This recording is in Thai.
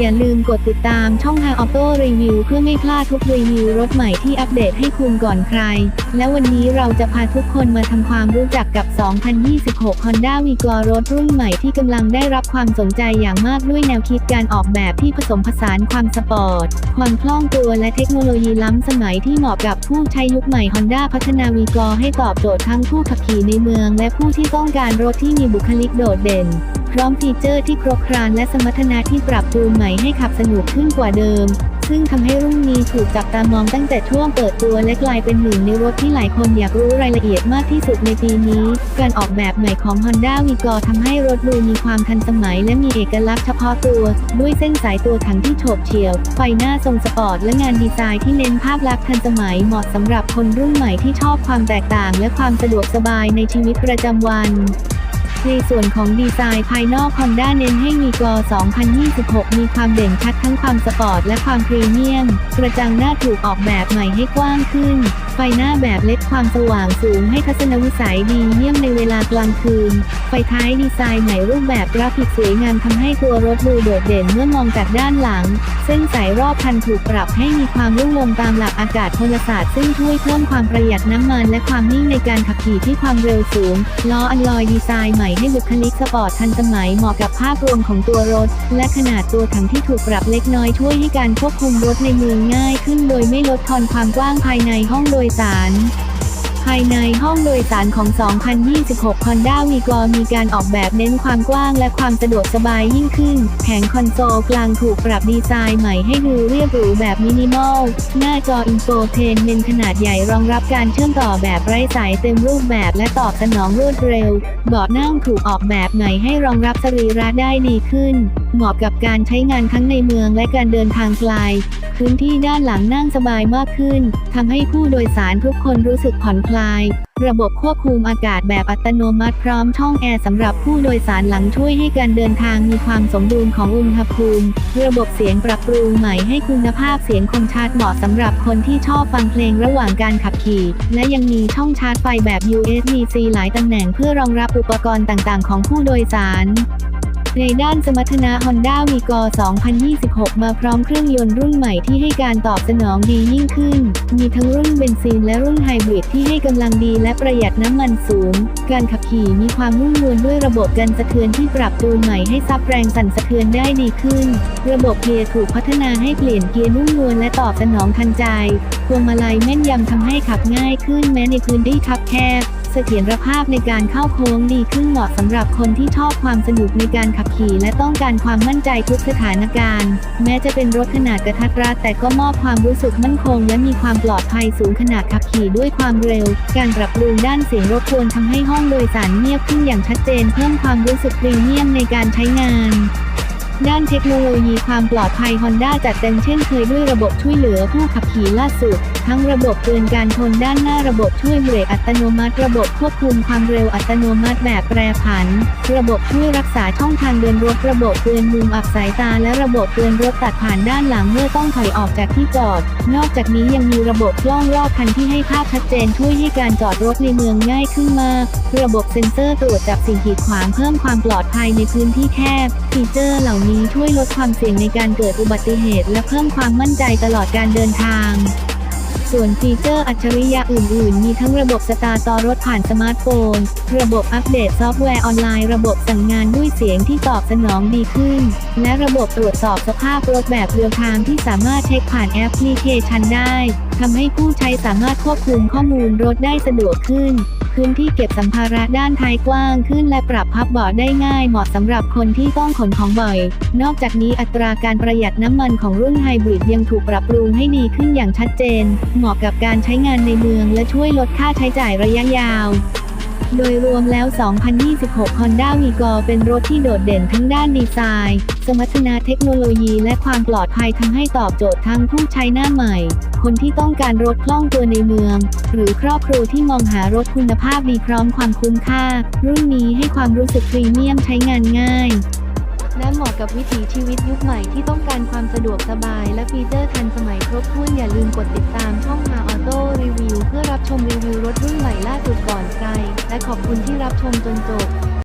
อย่าลืมกดติดตามช่องทางออโต้รีวิวเพื่อไม่พลาดทุกรีวิวรถใหม่ที่อัปเดตให้คุณก่อนใคร และวันนี้เราจะพาทุกคนมาทำความรู้จักกับ 2026 Honda v i g o รถรุ่นใหม่ที่กำลังได้รับความสนใจอย่างมากด้วยแนวคิดการออกแบบที่ผสมผสานความสปอร์ต ความคล่องตัวและเทคโนโลยีล้ำสมัยที่เหมาะกับผู้ใช้ยุคใหม่ Honda พัฒนา v i g o ให้ตอบโจทย์ทั้งผู้ขับขี่ในเมือง และผู้ที่ต้องการรถที่มีบุคลิกโดดเด่น พร้อมฟีเจอร์ที่ครบครันและสมรรถนะที่ปรับปรุงใหม่ให้ขับสนุกขึ้นกว่าเดิม ซึ่งทำให้รุ่นนี้ถูกจับตามองตั้งแต่ช่วงเปิดตัวและกลายเป็นหนึ่งในรถที่หลายคนอยากรู้รายละเอียดมากที่สุดในปีนี้ การออกแบบใหม่ของ Honda v i g o ทำให้รถดูมีความทันสมัยและมีเอกลักษณ์เฉพาะตัว ด้วยเส้นสายตัวถังที่โฉบเฉี่ยว ไฟหน้าทรงสปอร์ตและงานดีไซน์ที่เน้นภาพลักษณ์ทันสมัยเหมาะสำหรับคนรุ่นใหม่ที่ชอบความแตกต่าง และความสะดวกสบายในชีวิตประจำวัน ในส่วนของดีไซน์ภายนอก Honda เน้นให้มีกอ2026 มีความเด่นชัดทั้งความสปอร์ตและความพรีเมียม กระจังหน้าถูกออกแบบใหม่ให้กว้างขึ้น ไฟหน้าแบบเล็ดความสว่างสูงให้ทัศนวิสัยดีเยี่ยมในเวลากลางคืน ไฟท้ายดีไซน์ใหม่รูปแบบกราฟิกสวยงามทำให้ตัวรถดูโดดเด่นเมื่อมองจากด้านหลัง เส้นสายรอบคันถูกปรับให้มีความรุ่งลงตามหลักอากาศพลศาสตร์ซึ่งช่วยเพิ่มความประหยัดน้ำมันและความนิ่งในการขับขี่ที่ความเร็วสูง ล้ออัลลอยดีไซน์หม่ให้บุคลิกสปอร์ตทันสมัยเหมาะกับภาพรวมของตัวรถ และขนาดตัวถังที่ถูกปรับเล็กน้อยช่วยให้การควบคุมรถในเมืองง่ายขึ้นโดยไม่ลดทอนความกว้างภายในห้องโดยสาร ภายในห้องโดยสารของ 2026 Honda v i g o มีการออกแบบเน้นความกว้างและความสะดวกสบายยิ่งขึ้น แผงคอนโซลกลางถูกปรับดีไซน์ใหม่ให้ดูเรียบหรูแบบมินิมอล หน้าจออินโฟเทนเมนขนาดใหญ่รองรับการเชื่อมต่อแบบไร้สายเต็มรูปแบบและตอบสนองรวดเร็ว เบาะนั่งถูกออกแบบใหม่ให้รองรับสรีระได้ดีขึ้น เหมาะกับการใช้งานทั้งในเมืองและการเดินทางไกล พื้นที่ด้านหลังนั่งสบายมากขึ้นทำให้ผู้โดยสารทุกคนรู้สึกผ่อนคลายระบบควบคุมอากาศแบบอัตโนมัติพร้อมช่องแอร์สำหรับผู้โดยสารหลังช่วยให้การเดินทางมีความสมดุลของอุณหภูมิ ระบบเสียงปรับปรุงใหม่ให้คุณภาพเสียงคมชัดเหมาะสำหรับคนที่ชอบฟังเพลงระหว่างการขับขี่ และยังมีช่องชาร์จไฟแบบ USB-C หลายตำแหน่งเพื่อรองรับอุปกรณ์ต่างๆ ของผู้โดยสาร ในด้านสมรรถนะ Honda v i g o 2026 มาพร้อมเครื่องยนต์รุ่นใหม่ที่ให้การตอบสนองดียิ่งขึ้น มีทั้งรุ่นเบนซินและรุ่นไฮบริดที่ให้กำลังดีและประหยัดน้ำมันสูง การขับขี่มีความนุ่มนวลด้วยระบบกันสะเทือนที่ปรับจูนใหม่ให้ซับแรงสั่นสะเทือนได้ดีขึ้น ระบบเกียร์ถูกพัฒนาให้เปลี่ยนเกียร์นุ่มนวลและตอบสนองทันใจ วงมาลัยแม่นยำทำให้ขับง่ายขึ้นแม้ในพื้นที่คับแคบ เสถียรภาพในการเข้าโค้งดีขึ้นเหมาะสำหรับคนที่ชอบความสนุกในการขับขี่ และต้องการความมั่นใจทุกสถานการณ์ แม้จะเป็นรถขนาดกระทัดรัดแต่ก็มอบความรู้สึกมั่นคง และมีความปลอดภัยสูงขนาดขับขี่ด้วยความเร็ว การปรับปรุงด้านเสียงรบกวนทำให้ห้องโดยสารเงียบขึ้นอย่างชัดเจน เพิ่มความรู้สึกพรีเมียมในการใช้งาน ด้านเทคโนโลยีความปลอดภัย Honda จัดเต็มเช่นเคยด้วยระบบช่วยเหลือผู้ขับขี่ล่าสุดทั้งระบบเตือนการชนด้านหน้าระบบช่วยเบรกอัตโนมัติ ระบบควบคุมความเร็วอัตโนมัติแบบแปรผัน ระบบช่วยรักษาช่องทางเดินรถระบบเตือนมุมอับสายตา และระบบเตือนรถตัดผ่านด้านหลังเมื่อต้องถอยออกจากที่จอด นอกจากนี้ยังมีระบบกล้องรอบคันที่ให้ภาพชัดเจนช่วยให้การจอดรถในเมืองง่ายขึ้นมาก ระบบเซ็นเซอร์ตรวจจับสิ่งกีดขวางเพิ่มความปลอดภัยในพื้นที่แคบ ฟีเจอร์เหล่านี้ช่วยลดความเสี่ยงในการเกิดอุบัติเหตุ และเพิ่มความมั่นใจตลอดการเดินทาง ส่วนฟีเจอร์อัจฉริยะอื่น ๆ มีทั้งระบบสตาร์ต่อรถผ่านสมาร์ทโฟน ระบบอัปเดตซอฟต์แวร์ออนไลน์ ระบบสั่งงานด้วยเสียงที่ตอบสนองดีขึ้น และระบบตรวจสอบสภาพรถแบบเรียลไทม์ที่สามารถเช็คผ่านแอปพลิเคชันได้ทำให้ผู้ใช้สามารถควบคุมข้อมูลรถได้สะดวกขึ้น พื้นที่เก็บสัมภาระด้านท้ายกว้างขึ้นและปรับพับเบาะได้ง่ายเหมาะสำหรับคนที่ต้องขนของบ่อย นอกจากนี้อัตราการประหยัดน้ำมันของรุ่นไฮบริดยังถูกปรับปรุงให้ดีขึ้นอย่างชัดเจน เหมาะกับการใช้งานในเมืองและช่วยลดค่าใช้จ่ายระยะยาว โดยรวมแล้ว 2026 Honda v i g o เป็นรถที่โดดเด่นทั้งด้านดีไซน์ สมรรถนะเทคโนโลยีและความปลอดภัยทำให้ตอบโจทย์ทั้งผู้ใช้หน้าใหม่ คนที่ต้องการรถคล่องตัวในเมือง หรือครอบครัวที่มองหารถคุณภาพดีพร้อมความคุ้มค่า รุ่นนี้ให้ความรู้สึกพรีเมียมใช้งานง่าย และเหมาะกับวิถีชีวิตยุคใหม่ที่ต้องการความสะดวกสบาย และฟีเจอร์ทันสมัยครบถ้วนอย่าลืมกดติดตามช่องมาออโต้รีวิวเพื่อรับชมรีวิวรถรุ่นใหม่ล่าสุดก่อนใคร และขอบคุณที่รับชมจนจบ